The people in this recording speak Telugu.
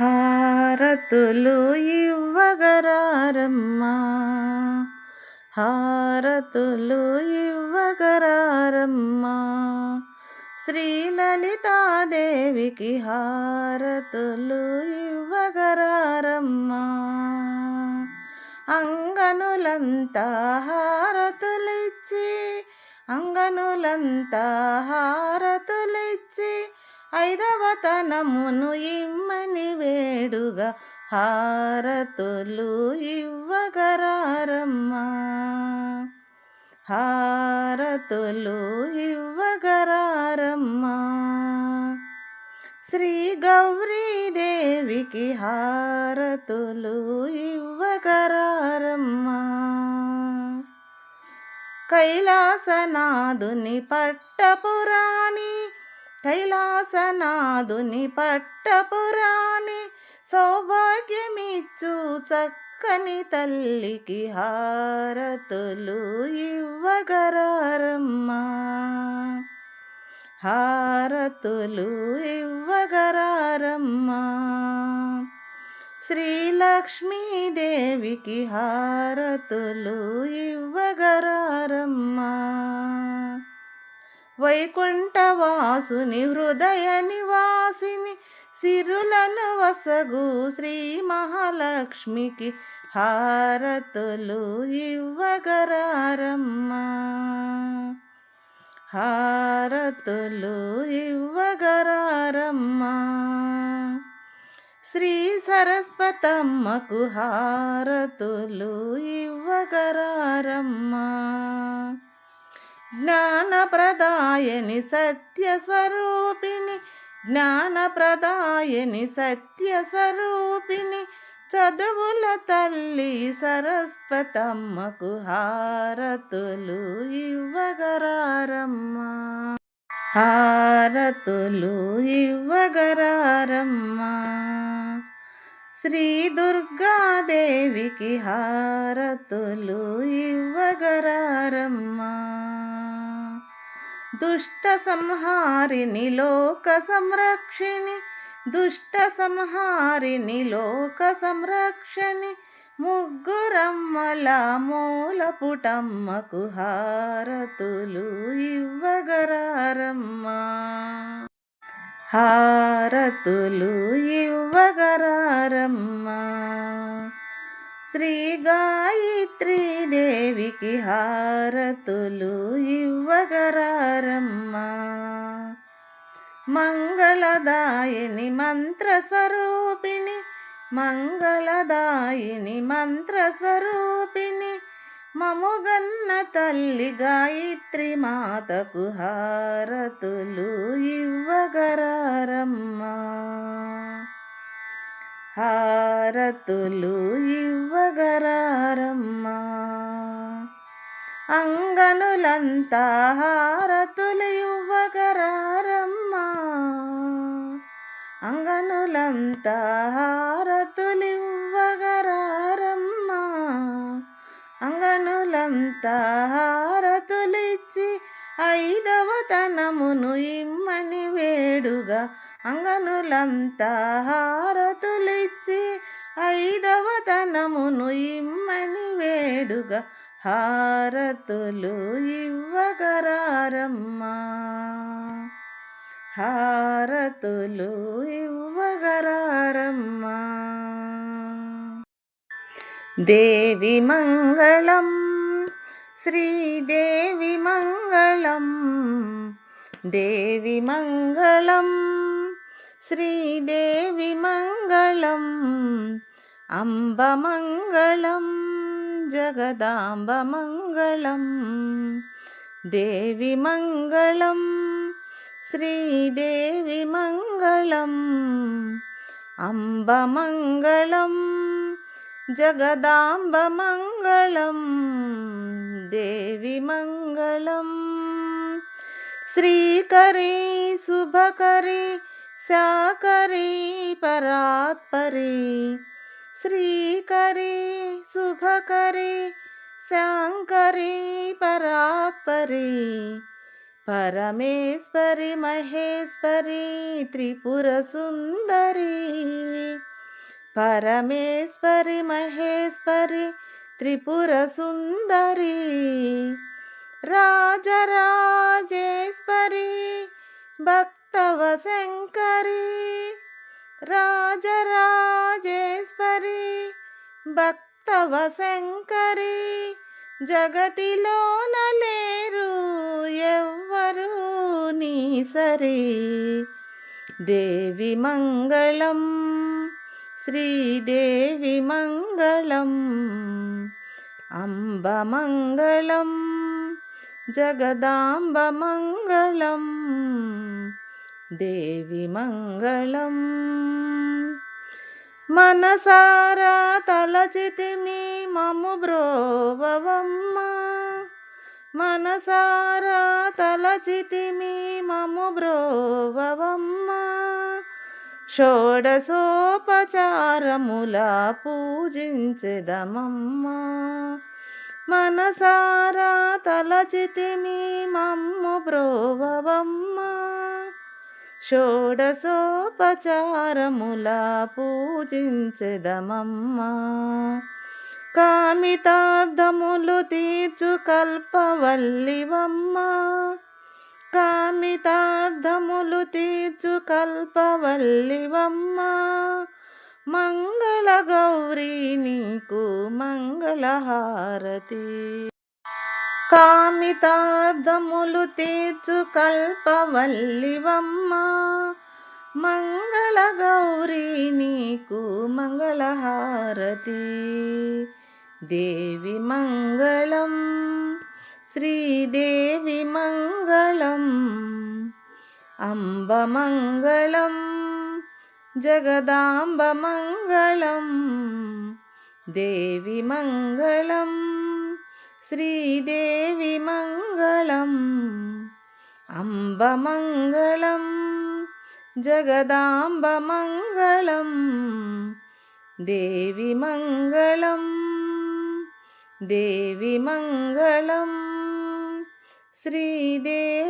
హారతులు ఇవ్వగరారమ్మా. హారతులు ఇవ్వగరారమ్మా. శ్రీలలితాదేవికి హారతులు ఇవ్వగరారమ్మా. అంగనులంతా హారతులిచ్చి అంగనులంతా హారతులిచ్చి ఐదవతనమును ఇమ్మని వేడుగా హారతులు ఇవ్వగరారమ్మా. హారతులు ఇవ్వగరారమ్మా. శ్రీ గౌరీదేవికి హారతులు ఇవ్వగరారమ్మా. కైలాసనాథుని పట్టపురాణి కైలాసనాథుని పట్టపురాణి సౌభాగ్యమిచ్చు చక్కని తల్లికి హారతులు ఇవ్వగరారమ్మా. హారతులు ఇవ్వగరారమ్మా. శ్రీలక్ష్మీదేవికి హారతులు ఇవ్వగరారమ్మా. వైకుంఠవాసుని హృదయ నివాసిని సిరులను వసగు శ్రీ మహాలక్ష్మికి హారతులు ఇవ్వగరారమ్మ. హారతులు ఇవ్వగరారమ్మ. శ్రీ సరస్వతమ్మకు హారతులు ఇవ్వగరారమ్మ. జ్ఞానప్రదాయని సత్యస్వరూపిణి జ్ఞానప్రదాయని సత్యస్వరూపిణి చదువుల తల్లి సరస్వతమ్మకు హారతులు ఇవ్వగరారమ్మా. హారతులు ఇవ్వగరారమ్మ. శ్రీ దుర్గాదేవికి హారతులు ఇవ్వగరారమ్మ. దుష్ట సంహారిణి లోక సంరక్షిణి దుష్ట సంహారిణి లోక సంరక్షణి ముగ్గురమ్మల మూల పుటమ్మకు హారతులు ఇవ్వగరారమ్మా. హారతులు ఇవ్వగరారమ్మా. శ్రీ గాయత్రీ దేవికి హారతులు ఇవ్వగరారమ్మా. మంగళదాయిని మంత్రస్వరూపిణి మంగళదాయిని మంత్రస్వరూపిణి మముగన్న తల్లి గాయత్రి మాతకు హారతులు ఇవ్వగరారమ్మా. హారతులు ఇవ్వగరారమ్మా. అంగనులంతా హారతులు ఇవ్వగరారమ్మా. అంగనులంతా హారతులు ఇవ్వగరారమ్మా. అంగనులంతా హారతులిచ్చి ఐదవ తనమును ఇమ్మని వేడుగా అంగనులంతా హారతులిచ్చి ఐదవ తనమును ఇమ్మని వేడుగా హారతులు ఇవ్వగరారమ్మా. హారతులు ఇవ్వగరారమ్మా. దేవి మంగళం శ్రీదేవి మంగళం దేవి మంగళం. श्रीदेवि श्रीदेविमङ्गलम् अम्बमङ्गलं जगदाम्बमङ्गलं देवी मङ्गलं श्रीदेविमङ्गलम् अम्बमङ्गलं जगदाम्बमङ्गलं देवि मङ्गलम्। श्रीकरी शुभकरी దేవి మంగళం శ్రీకరీ శుభకరీ శాకరీ పరాత్పరీ శ్రీకరీ శుభకరీ శాంకరీ పరాత్పరీ పరమేశ్వరి మహేశ్వరి త్రిపుర సుందరి పరమేశ్వరి రాజరాజేశ్వరి భక్తవ శంకరి రాజరాజేశ్వరి భక్తవ శంకరి జగతిలోన లేరు ఎవ్వరు నీ సరి. దేవి మంగళం శ్రీదేవి మంగళం అంబ మంగళం జగదాంబ మంగళం. దేవి మంగళం. మనసారా తలచితిమి మము బ్రోవమ్మ మనసారా తలచితిమి మము బ్రోవమ్మ షోడసోపచారములా పూజించదమమ్మ. మనసారా తలచితిమి మమ్ము బ్రోవమ్మ షోడసోపచారముల పూజించెదమమ్మ. కామితార్థములు తీర్చు కల్పవల్లివమ్మ. కామితార్థములు తీర్చు కల్పవల్లివమ్మ. మంగళ గౌరీ నీకు మంగళహారతి. కామితార్థములు తీర్చు కల్పవల్లివమ్మ మంగళ గౌరీ నీకు మంగళహారతి దేవి మంగళం శ్రీదేవి మంగళం అంబ మంగళం జగదాంబ మంగళం దేవి మంగళం श्रीदेवि मङ्गलम् अम्बमङ्गलं जगदाम्बमङ्गलं देवि मङ्गलं देवि मङ्गलं श्रीदेविमङ्गलम्